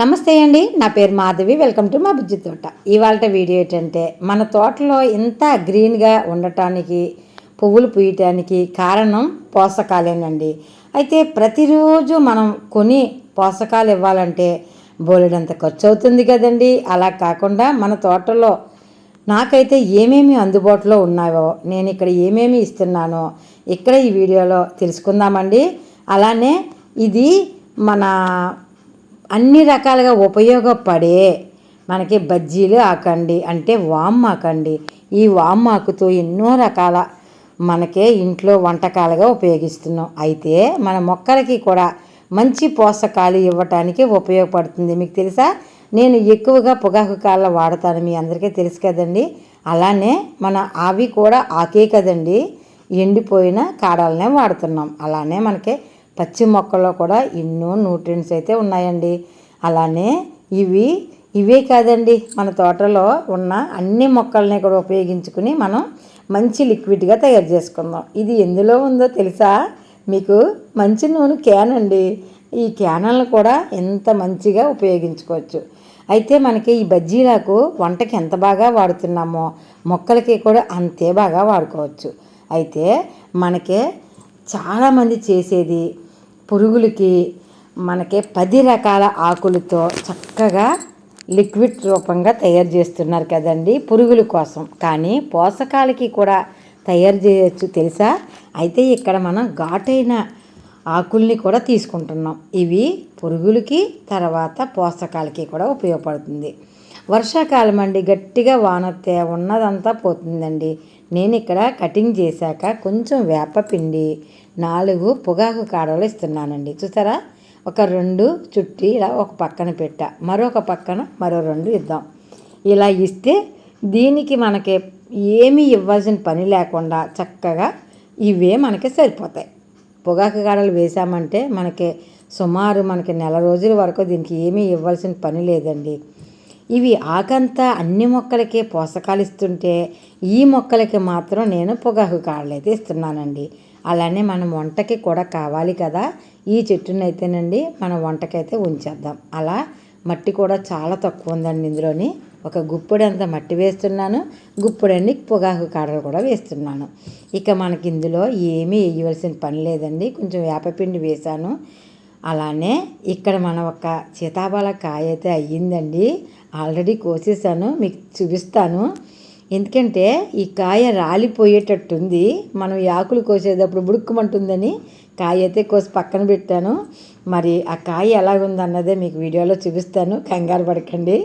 నమస్తే అండి నా పేరు మాధవి వెల్కమ్ టు మా బుజ్జి తోట. ఇవాళ వీడియో ఏంటంటే మన తోటలో ఇంత గ్రీన్గా ఉండటానికి పువ్వులు పూయటానికి కారణం పోషకాలేనండి. అయితే ప్రతిరోజు మనం కొని పోషకాలు ఇవ్వాలంటే బోలెడంత ఖర్చు అవుతుంది కదండి. అలా కాకుండా మన తోటలో నాకైతే ఏమేమి అందుబాటులో ఉన్నాయో నేను ఇక్కడ ఏమేమి ఇస్తున్నానో ఇక్కడ ఈ వీడియోలో తెలుసుకుందామండి. అలానే ఇది మన అన్ని రకాలుగా ఉపయోగపడే మనకి బజ్జీలు ఆకండి అంటే వామ్మాకండి ఈ వామ్మాకుతో ఎన్నో రకాల మనకే ఇంట్లో వంటకాలుగా ఉపయోగిస్తున్నాం. అయితే మన మొక్కలకి కూడా మంచి పోషకాలు ఇవ్వటానికి ఉపయోగపడుతుంది. మీకు తెలుసా? నేను ఎక్కువగా పొగాకు కాళ్ళ వాడతాను. మీ అందరికీ తెలుసు కదండి. అలానే మన అవి కూడా ఆకే కదండి. ఎండిపోయిన కాడాలనే వాడుతున్నాం. అలానే మనకి పచ్చి మొక్కల్లో కూడా ఎన్నో న్యూట్రియంట్స్ అయితే ఉన్నాయండి. అలానే ఇవి ఇవే కాదండి మన తోటలో ఉన్న అన్ని మొక్కల్ని కూడా ఉపయోగించుకుని మనం మంచి లిక్విడ్గా తయారు చేసుకుందాం. ఇది ఎందులో ఉందో తెలుసా? మీకు మంచి నూనె క్యాన్ అండి. ఈ క్యానల్ని కూడా ఎంత మంచిగా ఉపయోగించుకోవచ్చు. అయితే మనకి ఈ బజ్జీలకు వంటకి ఎంత బాగా వాడుతున్నామో మొక్కలకి కూడా అంతే బాగా వాడుకోవచ్చు. అయితే మనకి చాలామంది చేసేది పురుగులకి మనకి పది రకాల ఆకులతో చక్కగా లిక్విడ్ రూపంగా తయారు చేస్తున్నారు కదండి పురుగుల కోసం. కానీ పోషకాలకి కూడా తయారు చేయొచ్చు తెలుసా? అయితే ఇక్కడ మనం ఘాటైన ఆకుల్ని కూడా తీసుకుంటున్నాం. ఇవి పురుగులకి తర్వాత పోషకాలకి కూడా ఉపయోగపడుతుంది. వర్షాకాలం అండి గట్టిగా వానొస్తే ఉన్నదంతా పోతుందండి. నేను ఇక్కడ కటింగ్ చేశాక కొంచెం వేపపిండి నాలుగు పొగాకు కాడలు ఇస్తున్నానండి. చూసారా? ఒక రెండు చుట్టి ఇలా ఒక పక్కన పెట్ట. మరొక పక్కన మరో రెండు ఇద్దాం. ఇలా ఇస్తే దీనికి మనకి ఏమీ ఇవ్వాల్సిన పని లేకుండా చక్కగా ఇవే మనకి సరిపోతాయి. పొగాకు కాడలు వేసామంటే మనకి సుమారు మనకి నెల రోజుల వరకు దీనికి ఏమీ ఇవ్వాల్సిన పని లేదండి. ఇవి ఆకంతా అన్ని మొక్కలకే పోషకాలు ఇస్తుంటే ఈ మొక్కలకి మాత్రం నేను పొగాకు కాడలు అయితే ఇస్తున్నానండి. అలానే మనం వంటకి కూడా కావాలి కదా. ఈ చెట్టునైతేనండి మన వంటకైతే ఉంచేద్దాం. అలా మట్టి కూడా చాలా తక్కువ ఉందండి ఇందులోని. ఒక గుప్పుడంత మట్టి వేస్తున్నాను. గుప్పుడన్ని పొగాకు కాడలు కూడా వేస్తున్నాను. ఇక మనకి ఇందులో ఏమీ వేయవలసిన పని లేదండి. కొంచెం వేపపిండి వేశాను. అలానే ఇక్కడ మన ఒక సీతాఫల కాయ అయితే అయ్యిందండి. ఆల్రెడీ కోసేసాను మీకు చూపిస్తాను. ఎందుకంటే ఈ కాయ రాలిపోయేటట్టుంది. మనం ఈ ఆకులు కోసేటప్పుడు బుడుక్కుమంటుందని కాయ అయితే కోసి పక్కన పెట్టాను. మరి ఆ కాయ ఎలాగుందన్నదే మీకు వీడియోలో చూపిస్తాను. కంగారు పడకండి.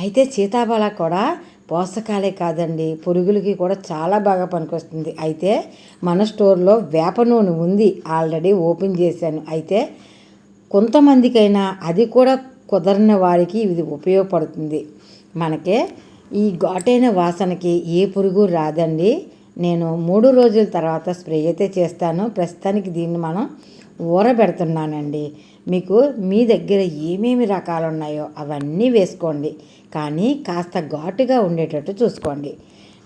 అయితే సీతాఫల కూడా పోషకాలే కాదండి. పురుగులకి కూడా చాలా బాగా పనికొస్తుంది. అయితే మన స్టోర్లో వేప నూనె ఉంది. ఆల్రెడీ ఓపెన్ చేశాను. అయితే కొంతమందికైనా అది కూడా కుదరని వారికి ఇది ఉపయోగపడుతుంది. మనకే ఈ ఘాటైన వాసనకి ఏ పురుగు రాదండి. నేను మూడు రోజుల తర్వాత స్ప్రే అయితే చేస్తాను. ప్రస్తుతానికి దీన్ని మనం ఊరబెడుతున్నానండి మీకు మీ దగ్గర ఏమేమి రకాలు ఉన్నాయో అవన్నీ వేసుకోండి. కానీ కాస్త ఘాటుగా ఉండేటట్టు చూసుకోండి.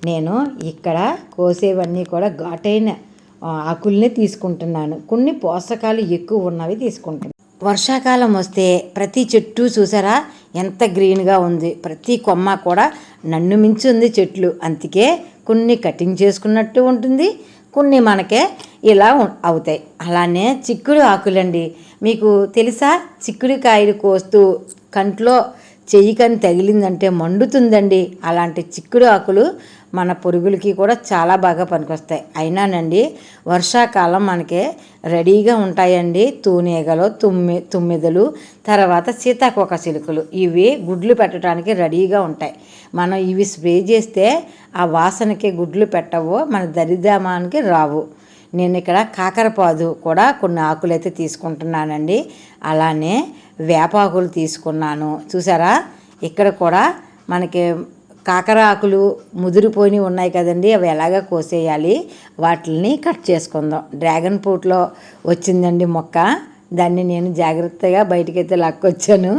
నేను ఇక్కడ కోసేవన్నీ కూడా ఘాటైన ఆకుల్ని తీసుకుంటున్నాను. కొన్ని పోషకాలు ఎక్కువ ఉన్నవి తీసుకుంటున్నాను. వర్షాకాలం వస్తే ప్రతి చెట్టు చూసారా? ఎంత గ్రీన్గా ఉంది. ప్రతి కొమ్మ కూడా నన్ను మించి ఉంది చెట్లు. అందుకే కొన్ని కటింగ్ చేసుకున్నట్టు ఉంటుంది కొన్ని మనకే ఇలా అవుతాయి. అలానే చిక్కుడు ఆకులండి. మీకు తెలుసా? చిక్కుడు కాయలు కోస్తూ కంట్లో చెయ్యి కానీ తగిలిందంటే మండుతుందండి. అలాంటి చిక్కుడు ఆకులు మన పురుగులకి కూడా చాలా బాగా పనికొస్తాయి. అయినానండి వర్షాకాలం మనకి రెడీగా ఉంటాయండి. తూనీగలు తుమ్మి తుమ్మిదలు తర్వాత సీతాకోక చిలుకలు ఇవి గుడ్లు పెట్టడానికి రెడీగా ఉంటాయి. మనం ఇవి స్ప్రే చేస్తే ఆ వాసనకి గుడ్లు పెట్టవు మన దరిద్రమానికి రావు. నేను ఇక్కడ కాకరపాదు కూడా కొన్ని ఆకులు అయితే తీసుకుంటున్నానండి. అలానే వేపాకులు తీసుకున్నాను. చూసారా? ఇక్కడ కూడా మనకి కాకర ఆకులు ముదిరిపోయి ఉన్నాయి కదండి అవి ఎలాగ కోసేయాలి? వాటిని కట్ చేసుకుందాం. డ్రాగన్ ఫ్రూట్లో వచ్చిందండి మొక్క. దాన్ని నేను జాగ్రత్తగా బయటకైతే లాక్కొచ్చాను.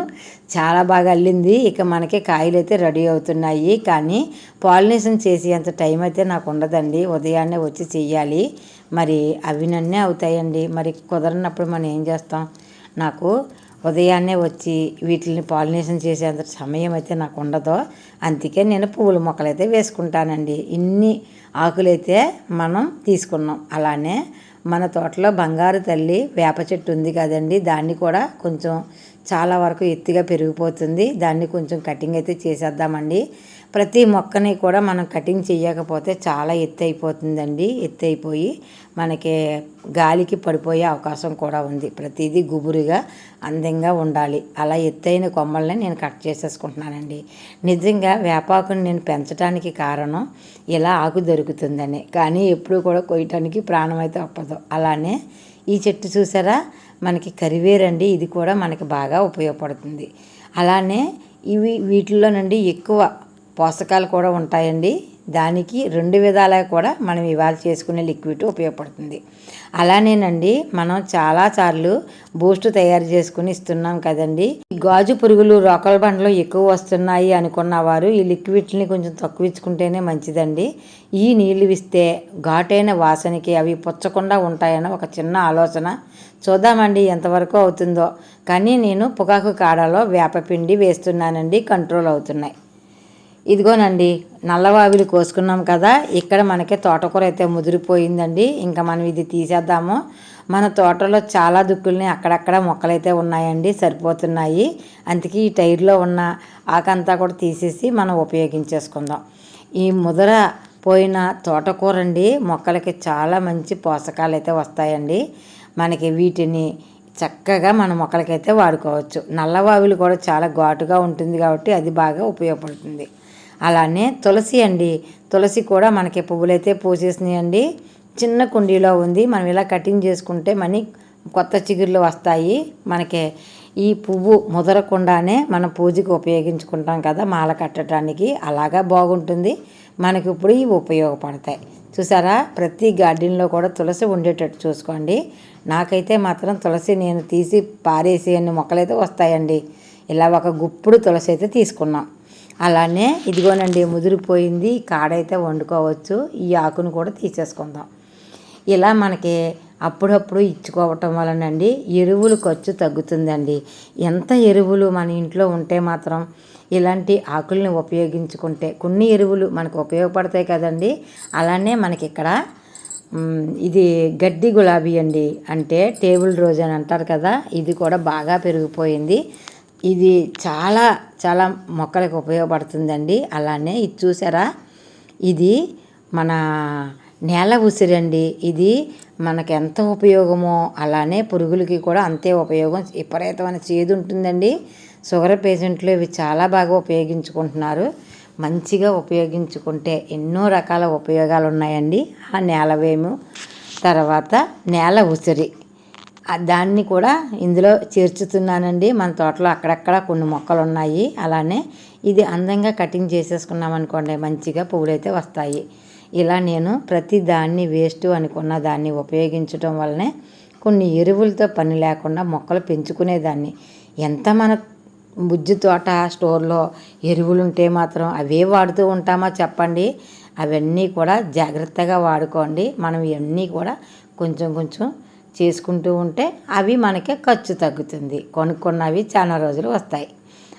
చాలా బాగా అల్లింది. ఇక మనకి కాయలు అయితే రెడీ అవుతున్నాయి. కానీ పాలినేషన్ చేసేంత అంత టైం అయితే నాకు ఉండదండి. ఉదయాన్నే వచ్చి చెయ్యాలి. మరి అవి నన్నే అవుతాయండి. మరి కుదరనప్పుడు మనం ఏం చేస్తాం? నాకు ఉదయాన్నే వచ్చి వీటిని పాలినేషన్ చేసేంత సమయం అయితే నాకు ఉండదు అందుకే నేను పువ్వుల మొక్కలు అయితే వేసుకుంటానండి. ఇన్ని ఆకులైతే మనం తీసుకున్నాం. అలానే మన తోటలో బంగారు తల్లి వేప చెట్టు ఉంది కదండి. దాన్ని కూడా కొంచెం చాలా వరకు ఎత్తుగా పెరిగిపోతుంది. దాన్ని కొంచెం కటింగ్ అయితే చేసేద్దామండి. ప్రతి మొక్కని కూడా మనం కటింగ్ చేయకపోతే చాలా ఎత్తు అయిపోతుందండి ఎత్తు అయిపోయి మనకి గాలికి పడిపోయే అవకాశం కూడా ఉంది. ప్రతిదీ గుబురుగా అందంగా ఉండాలి. అలా ఎత్తైన కొమ్మల్ని నేను కట్ చేసేసుకుంటున్నానండి. నిజంగా వేపాకుని నేను పెంచడానికి కారణం ఇలా ఆకు దొరుకుతుందని. కానీ ఎప్పుడు కూడా కొయ్యటానికి ప్రాణం అయితే ఒప్పదు అలానే ఈ చెట్టు చూసారా? మనకి కరివేరండి. ఇది కూడా మనకి బాగా ఉపయోగపడుతుంది. అలానే ఇవి వీటిల్లో నుండి ఎక్కువ పోషకాలు కూడా ఉంటాయండి. దానికి రెండు విధాలుగా కూడా మనం ఇవాళ చేసుకునే లిక్విడ్ ఉపయోగపడుతుంది. అలానేనండి మనం చాలాసార్లు బూస్ట్ తయారు చేసుకుని ఇస్తున్నాం కదండి. ఈ గాజు పురుగులు రోకల బండ్లు ఎక్కువ వస్తున్నాయి అనుకున్న వారు ఈ లిక్విడ్ని కొంచెం తక్కువ ఇచ్చుకుంటేనే మంచిదండి. ఈ నీళ్ళు ఇస్తే ఘాటైన వాసనకి అవి పుచ్చకుండా ఉంటాయని ఒక చిన్న ఆలోచన. చూద్దామండి ఎంతవరకు అవుతుందో. కానీ నేను పొగాకు కాడలో వేపపిండి వేస్తున్నానండి కంట్రోల్ అవుతున్నాయి. ఇదిగోనండి నల్లవావిలు కోసుకున్నాం కదా ఇక్కడ మనకి తోటకూర అయితే ముదిరిపోయిందండి. ఇంకా మనం ఇది తీసేద్దాము. మన తోటలో చాలా దుక్కుల్ని అక్కడక్కడ మొక్కలైతే ఉన్నాయండి సరిపోతున్నాయి. అందుకే ఈ టైర్లో ఉన్న ఆకంతా కూడా తీసేసి మనం ఉపయోగించేసుకుందాం. ఈ ముదర పోయిన తోటకూర అండి మొక్కలకి చాలా మంచి పోషకాలు అయితే వస్తాయండి. మనకి వీటిని చక్కగా మన మొక్కలకైతే వాడుకోవచ్చు. నల్లవావిలు కూడా చాలా ఘాటుగా ఉంటుంది కాబట్టి అది బాగా ఉపయోగపడుతుంది. అలానే తులసి అండి. తులసి కూడా మనకి పువ్వులైతే పూసేసినాయండి. చిన్న కుండీలో ఉంది. మనం ఇలా కటింగ్ చేసుకుంటే మనీ కొత్త చిగుర్లు వస్తాయి. మనకి ఈ పువ్వు ముదరకుండానే మనం పూజకి ఉపయోగించుకుంటాం కదా మాల కట్టడానికి. అలాగా బాగుంటుంది. మనకి ఇప్పుడు ఇవి ఉపయోగపడతాయి. చూసారా? ప్రతి గార్డెన్లో కూడా తులసి ఉండేటట్టు చూసుకోండి. నాకైతే మాత్రం తులసి నేను తీసి పారేసి అన్ని మొక్కలైతే వస్తాయండి. ఇలా ఒక గుప్పుడు తులసి అయితే తీసుకున్నాం. అలానే ఇదిగోనండి ముదిరిపోయింది కాడైతే వండుకోవచ్చు. ఈ ఆకును కూడా తీసేసుకుందాం. ఇలా మనకి అప్పుడప్పుడు ఇచ్చుకోవటం వలనండి ఎరువులు ఖర్చు తగ్గుతుందండి. ఎంత ఎరువులు మన ఇంట్లో ఉంటే మాత్రం ఇలాంటి ఆకుల్ని ఉపయోగించుకుంటే కొన్ని ఎరువులు మనకు ఉపయోగపడతాయి కదండి. అలానే మనకి ఇక్కడ ఇది గడ్డి గులాబీ అండి. అంటే టేబుల్ రోజ్ అని అంటారు కదా ఇది కూడా బాగా పెరిగిపోయింది. ఇది చాలా చాలా మొక్కలకు ఉపయోగపడుతుందండి. అలానే ఇది చూసారా? ఇది మన నేల ఉసిరండి. ఇది మనకు ఎంత ఉపయోగమో అలానే పురుగులకి కూడా అంతే ఉపయోగం. విపరీతమైన చేదు ఉంటుందండి. షుగర్ పేషెంట్లు ఇవి చాలా బాగా ఉపయోగించుకుంటున్నారు. మంచిగా ఉపయోగించుకుంటే ఎన్నో రకాల ఉపయోగాలు ఉన్నాయండి ఆ నేలవేము తర్వాత నేల ఉసిరి. దాన్ని కూడా ఇందులో చేర్చుతున్నానండి. మన తోటలో అక్కడక్కడ కొన్ని మొక్కలు ఉన్నాయి అలానే ఇది అందంగా కటింగ్ చేసేసుకున్నాం అనుకోండి మంచిగా పువ్వులైతే వస్తాయి. ఇలా నేను ప్రతి దాన్ని వేస్ట్ అనుకున్న దాన్ని ఉపయోగించడం వల్లనే కొన్ని ఎరువులతో పని లేకుండా మొక్కలు పెంచుకునేదాన్ని. ఎంత మన బుజ్జి తోట స్టోర్లో ఎరువులు ఉంటే మాత్రం అవే వాడుతూ ఉంటామో చెప్పండి? అవన్నీ కూడా జాగ్రత్తగా వాడుకోండి. మనం ఇవన్నీ కూడా కొంచెం కొంచెం చేసుకుంటూ ఉంటే అవి మనకి ఖర్చు తగ్గుతుంది. కొనుక్కున్నవి చాలా రోజులు వస్తాయి.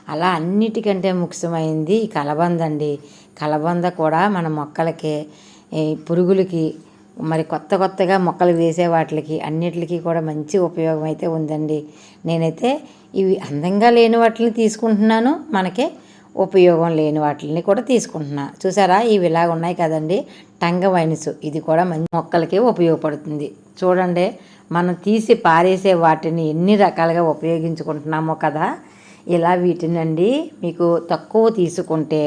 అలా అన్నిటికంటే ముఖ్యమైనది కలబంద అండి. కలబంద కూడా మన మొక్కలకి పురుగులకి మరి కొత్త కొత్తగా మొక్కలు వేసే వాటికి అన్నిటికీ కూడా మంచి ఉపయోగం అయితే ఉందండి. నేనైతే ఇవి అందంగా లేని వాటిని తీసుకుంటున్నాను. మనకి ఉపయోగం లేని వాటిని కూడా తీసుకుంటున్నా. చూసారా? ఇవి ఇలాగ ఉన్నాయి కదండి. టంగ వైనసు. ఇది కూడా మంచి మొక్కలకి ఉపయోగపడుతుంది. చూడండి. మనం తీసి పారేసే వాటిని ఎన్ని రకాలుగా ఉపయోగించుకుంటున్నామో కదా ఇలా వీటినండి మీకు తక్కువ తీసుకుంటే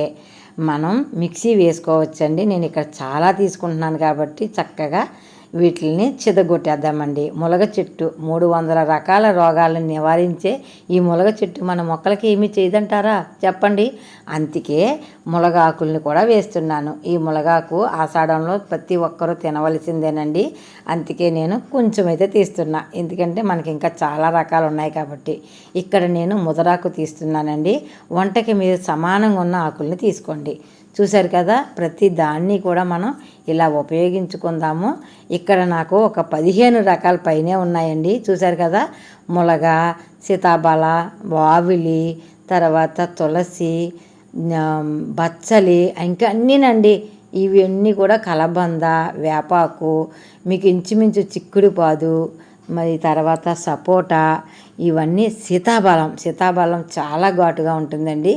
మనం మిక్సీ వేసుకోవచ్చండి. నేను ఇక్కడ చాలా తీసుకుంటున్నాను కాబట్టి చక్కగా వీటిని చిదగొట్టేద్దామండి. ములగ చెట్టు మూడు వందల రకాల రోగాలను నివారించే ఈ ములగ చెట్టు మన మొక్కలకి ఏమీ చేయదంటారా? చెప్పండి. అందుకే ములగాకుల్ని కూడా వేస్తున్నాను. ఈ ములగాకు ఆషాఢంలో ప్రతి ఒక్కరూ తినవలసిందేనండి. అందుకే నేను కొంచెం అయితే తీస్తున్నా. ఎందుకంటే మనకి ఇంకా చాలా రకాలు ఉన్నాయి కాబట్టి. ఇక్కడ నేను ముదరాకు తీస్తున్నానండి. వంటకి మీరు సమానంగా ఉన్న ఆకుల్ని తీసుకోండి. చూశారు కదా ప్రతి దాన్ని కూడా మనం ఇలా ఉపయోగించుకుందాము. ఇక్కడ నాకు ఒక పదిహేను రకాల పైనే ఉన్నాయండి. చూశారు కదా ములగ సీతాబల వావిలి తర్వాత తులసి బచ్చలి ఇంకా అన్నీనండి. ఇవన్నీ కూడా కలబంద వేపాకు మీకు ఇంచుమించు చిక్కుడు పాదు మరి తర్వాత సపోటా ఇవన్నీ సీతాఫలం సీతాఫలం చాలా ఘాటుగా ఉంటుందండి.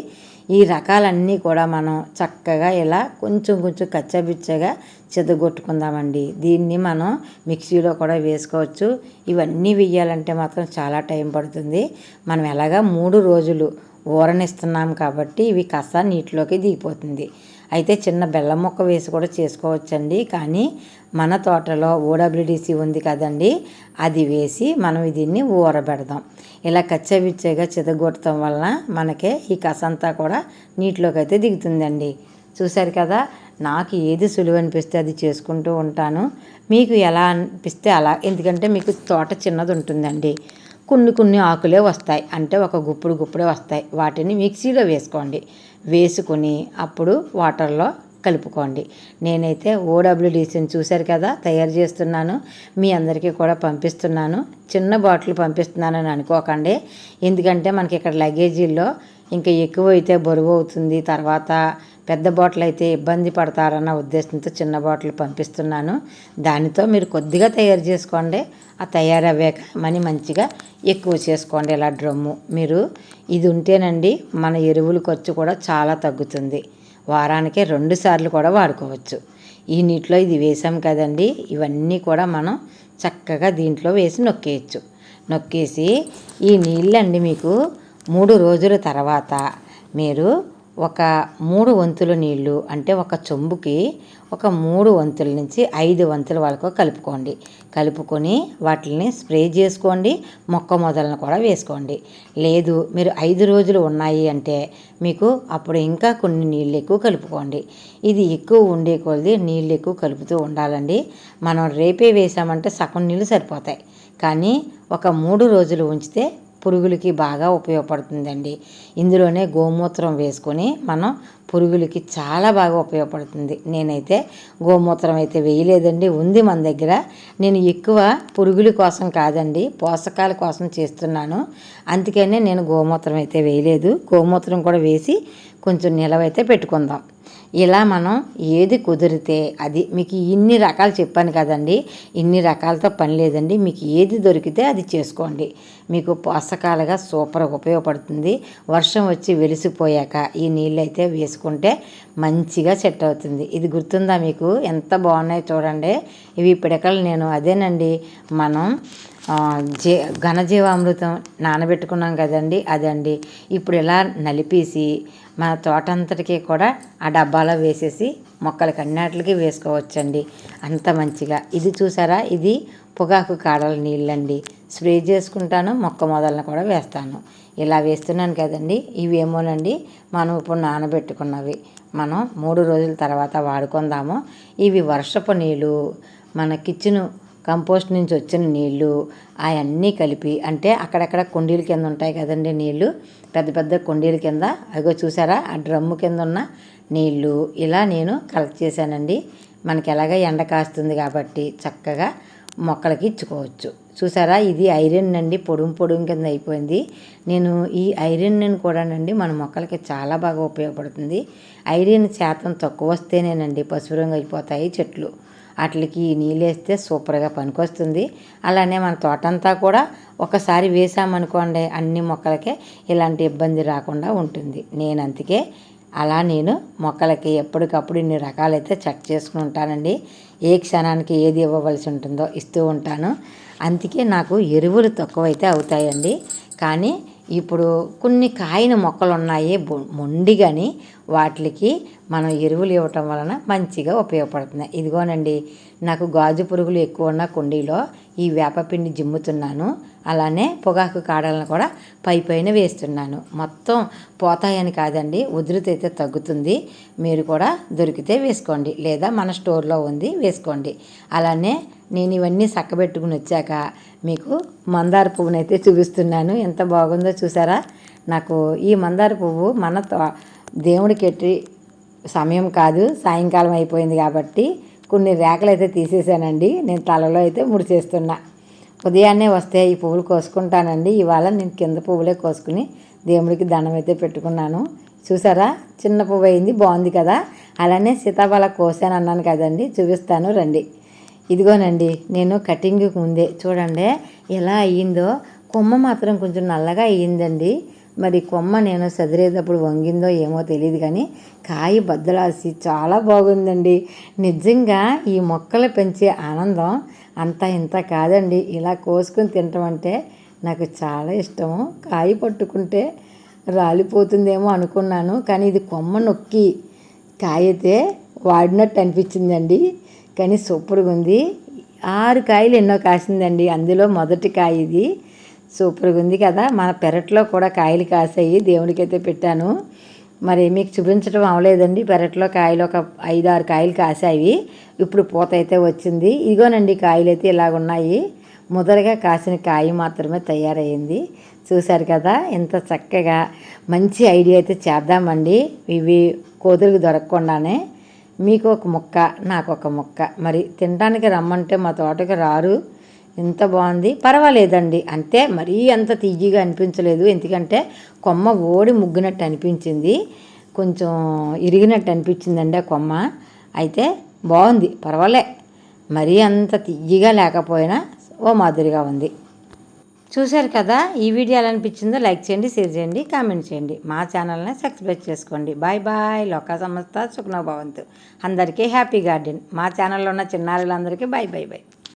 ఈ రకాలన్నీ కూడా మనం చక్కగా ఇలా కొంచెం కొంచెం కచ్చబిచ్చగా చెదగొట్టుకుందామండి. దీన్ని మనం మిక్సీలో కూడా వేసుకోవచ్చు. ఇవన్నీ వేయాలంటే మాత్రం చాలా టైం పడుతుంది. మనం ఎలాగా మూడు రోజులు ఊరనిస్తున్నాం కాబట్టి ఇవి కాస్త నీటిలోకి దిగిపోతుంది. అయితే చిన్న బెల్లం ముక్క వేసి కూడా చేసుకోవచ్చండి. కానీ మన తోటలో ఓడబ్ల్యూడిసి ఉంది కదండి అది వేసి మనం దీన్ని ఊరబెడదాం. ఇలా కచ్చబిచ్చగా చితగొట్టడం వలన మనకే ఈ కసంతా కూడా నీటిలోకి అయితే దిగుతుందండి. చూశారు కదా నాకు ఏది సులువు అనిపిస్తే అది చేసుకుంటూ ఉంటాను. మీకు ఎలా అనిపిస్తే అలా ఎందుకంటే మీకు తోట చిన్నది ఉంటుందండి. కొన్ని కొన్ని ఆకులే వస్తాయి. అంటే ఒక గుప్పుడు గుప్పుడే వస్తాయి. వాటిని మిక్సీలో వేసుకోండి. వేసుకొని అప్పుడు వాటర్లో కలుపుకోండి. నేనైతే ఓడబ్ల్యూడిసిని చూశారు కదా తయారు చేస్తున్నాను. మీ అందరికీ కూడా పంపిస్తున్నాను. చిన్న బాటిల్ పంపిస్తున్నానని అనుకోకండి. ఎందుకంటే మనకి ఇక్కడ లగేజీల్లో ఇంకా ఎక్కువ అయితే బరువు అవుతుంది. తర్వాత పెద్ద బాటిల్ అయితే ఇబ్బంది పడతారన్న ఉద్దేశంతో చిన్న బాటిల్ పంపిస్తున్నాను. దానితో మీరు కొద్దిగా తయారు చేసుకోండి. ఆ తయారవ్వాక మనీ మంచిగా ఎక్కువ చేసుకోండి. ఇలా డ్రమ్ము. మీరు ఇది ఉంటేనండి మన ఎరువుల ఖర్చు కూడా చాలా తగ్గుతుంది. వారానికి రెండు సార్లు కూడా వాడుకోవచ్చు. ఈ నీటిలో ఇది వేసాం కదండి. ఇవన్నీ కూడా మనం చక్కగా దీంట్లో వేసి నొక్కేయచ్చు. నొక్కేసి ఈ నీళ్ళండి మీకు మూడు రోజుల తర్వాత మీరు ఒక మూడు వంతుల నీళ్ళు అంటే ఒక చెంబుకి ఒక మూడు వంతుల నుంచి ఐదు వంతుల వరకు కలుపుకోండి. కలుపుకొని వాటిని స్ప్రే చేసుకోండి. మొక్క మొదలను కూడా వేసుకోండి. లేదు మీరు ఐదు రోజులు ఉన్నాయి అంటే మీకు అప్పుడు ఇంకా కొన్ని నీళ్ళు ఎక్కువ కలుపుకోండి. ఇది ఎక్కువ ఉండే కొలది నీళ్ళు ఎక్కువ కలుపుతూ ఉండాలండి. మనం రేపే వేసామంటే సగం నీళ్ళు సరిపోతాయి. కానీ ఒక మూడు రోజులు ఉంచితే పురుగులకి బాగా ఉపయోగపడుతుందండి. ఇందులోనే గోమూత్రం వేసుకొని మనం పురుగులకి చాలా బాగా ఉపయోగపడుతుంది. నేనైతే గోమూత్రం అయితే వేయలేదండి. ఉంది మన దగ్గర. నేను ఎక్కువ పురుగుల కోసం కాదండి పోషకాల కోసం చేస్తున్నాను. అందుకనే నేను గోమూత్రం అయితే వేయలేదు. గోమూత్రం కూడా వేసి కొంచెం నిలవైతే పెట్టుకుందాం. ఇలా మనం ఏది కుదిరితే అది. మీకు ఇన్ని రకాలు చెప్పాను కదండి. ఇన్ని రకాలతో పని లేదండి. మీకు ఏది దొరికితే అది చేసుకోండి. మీకు పోషకాలుగా సూపర్గా ఉపయోగపడుతుంది. వర్షం వచ్చి వెలిసిపోయాక ఈ నీళ్ళు అయితే వేసుకుంటే మంచిగా సెట్ అవుతుంది. ఇది గుర్తుందా మీకు? ఎంత బాగున్నాయో చూడండి. ఇవి పిడకలు నేను అదేనండి. మనం జీ ఘనజీవామృతం నానబెట్టుకున్నాం కదండి అదండి. ఇప్పుడు ఇలా నలిపేసి మన తోటంతటికీ కూడా ఆ డబ్బాలో వేసేసి మొక్కలకి అన్నిటికి వేసుకోవచ్చండి. అంత మంచిగా. ఇది చూసారా? ఇది పొగాకు కాడల నీళ్ళండి. స్ప్రే చేసుకుంటాను మొక్క మొదలను కూడా వేస్తాను. ఇలా వేస్తున్నాను కదండి ఇవేమోనండి మనం ఇప్పుడు నానబెట్టుకున్నవి. మనం మూడు రోజుల తర్వాత వాడుకుందాము. ఇవి వర్షపు నీళ్ళు మన కిచెను కంపోస్ట్ నుంచి వచ్చిన నీళ్ళు అవన్నీ కలిపి అంటే అక్కడక్కడ కుండీల కింద ఉంటాయి కదండి నీళ్ళు పెద్ద పెద్ద కుండీల కింద. అగో చూసారా ఆ డ్రమ్ము కింద ఉన్న నీళ్ళు. ఇలా నేను కలెక్ట్ చేశానండి. మనకి ఎలాగ ఎండ కాస్తుంది కాబట్టి చక్కగా మొక్కలకి ఇచ్చుకోవచ్చు. చూసారా ఇది ఐరన్ అండి పొడుం పొడుం కింద అయిపోయింది. నేను ఈ ఐరన్ కూడానండి మన మొక్కలకి చాలా బాగా ఉపయోగపడుతుంది. ఐరన్ శాతం తక్కువ వస్తేనేనండి పసుపు రంగు అయిపోతాయి చెట్లు. వాటికి నీళ్ళు వేస్తే సూపర్గా పనికొస్తుంది. అలానే మన తోటంతా కూడా ఒకసారి వేసామనుకోండి అన్ని మొక్కలకే ఇలాంటి ఇబ్బంది రాకుండా ఉంటుంది. నేను అందుకే అలా నేను మొక్కలకి ఎప్పటికప్పుడు ఇన్ని రకాలైతే చెక్ చేసుకుని ఉంటానండి. ఏ క్షణానికి ఏది ఇవ్వవలసి ఉంటుందో ఇస్తూ ఉంటాను. అందుకే నాకు ఎరువులు తక్కువైతే అవుతాయండి. కానీ ఇప్పుడు కొన్ని కాయన మొక్కలు ఉన్నాయి బొ- మొండిగాని వాటికి మనం ఎరువులు ఇవ్వటం వలన మంచిగా ఉపయోగపడుతుంది. ఇదిగోనండి నాకు గాజు పురుగులు ఎక్కువ ఉన్న కుండీలో ఈ వేపపిండి జిమ్ముతున్నాను. అలానే పొగాకు కాడలను కూడా పై పైన వేస్తున్నాను. మొత్తం పోతాయని కాదండి ఉధృతి అయితే తగ్గుతుంది. మీరు కూడా దొరికితే వేసుకోండి లేదా మన స్టోర్లో ఉంది వేసుకోండి. అలానే నేను ఇవన్నీ చక్కబెట్టుకుని వచ్చాక మీకు మందార పువ్వునైతే చూపిస్తున్నాను. ఎంత బాగుందో చూసారా? నాకు ఈ మందార పువ్వు మన తో- దేవుడికి ఎట్టి సమయం కాదు సాయంకాలం అయిపోయింది కాబట్టి కొన్ని రేకలు అయితే తీసేసానండి. నేను తలలో అయితే ముడిచేస్తున్నా. ఉదయాన్నే వస్తే ఈ పువ్వులు కోసుకుంటానండి. ఇవాళ నేను కింద పువ్వులే కోసుకుని దేవుడికి దండం అయితే పెట్టుకున్నాను. చూసారా? చిన్న పువ్వు అయింది బాగుంది కదా? అలానే సీతాఫల కోసాను అన్నాను కదండి. చూపిస్తాను రండి. ఇదిగోనండి నేను కటింగ్కి ముందే చూడండి ఎలా అయ్యిందో. కొమ్మ మాత్రం కొంచెం నల్లగా అయ్యిందండి. మరి కొమ్మ నేను సదిరేటప్పుడు వంగిందో ఏమో తెలియదు కానీ కాయ బద్దలాసి చాలా బాగుందండి. నిజంగా ఈ మొక్కలు పెంచే ఆనందం అంత ఇంత కాదండి. ఇలా కోసుకొని తినటం అంటే నాకు చాలా ఇష్టము. కాయ పట్టుకుంటే రాలిపోతుందేమో అనుకున్నాను కానీ ఇది కొమ్మ నొక్కి కాయతే వాడినట్టు అనిపించిందండి. కానీ సూపర్గా ఉంది. ఆరు కాయలు ఎన్నో కాసిందండి. అందులో మొదటి కాయ ఇది. సూపర్గా ఉంది కదా. మన పెరట్లో కూడా కాయలు కాసాయి. దేవుడికైతే పెట్టాను. మరి మీకు చూపించడం అవలేదండి పెరట్లో కాయలు ఒక ఐదు ఆరు కాయలు కాసాయి. ఇప్పుడు పూత అయితే వచ్చింది. ఇదిగోనండి కాయలు అయితే ఇలాగున్నాయి. ముదరగా కాసిన కాయ మాత్రమే తయారయ్యింది. చూశారు కదా ఎంత చక్కగా మంచి ఐడియా అయితే చేద్దామండి. ఇవి కోతులకు దొరకకుండానే. మీకు ఒక ముక్క నాకు ఒక ముక్క. మరి తినడానికి రమ్మంటే మా తోటకి రారు. ఎంత బాగుంది. పర్వాలేదండి. అంతే మరీ అంత తియ్యగా అనిపించలేదు. ఎందుకంటే కొమ్మ ఓడి ముగ్గినట్టు అనిపించింది. కొంచెం ఇరిగినట్టు అనిపించిందండి ఆ కొమ్మ. అయితే బాగుంది. పర్వాలే. మరీ అంత తీయగా లేకపోయినా ఓ మాదిరిగా ఉంది. చూశారు కదా ఈ వీడియో ఎలా అనిపించిందో లైక్ చేయండి షేర్ చేయండి కామెంట్ చేయండి. మా ఛానల్ని సబ్స్క్రైబ్ చేసుకోండి. Bye bye. లోక సంస్థ సుఖ్నభవంతు. అందరికీ హ్యాపీ గార్డెన్. మా ఛానల్లో ఉన్న చిన్నారులందరికీ బాయ్ బాయ్ బాయ్.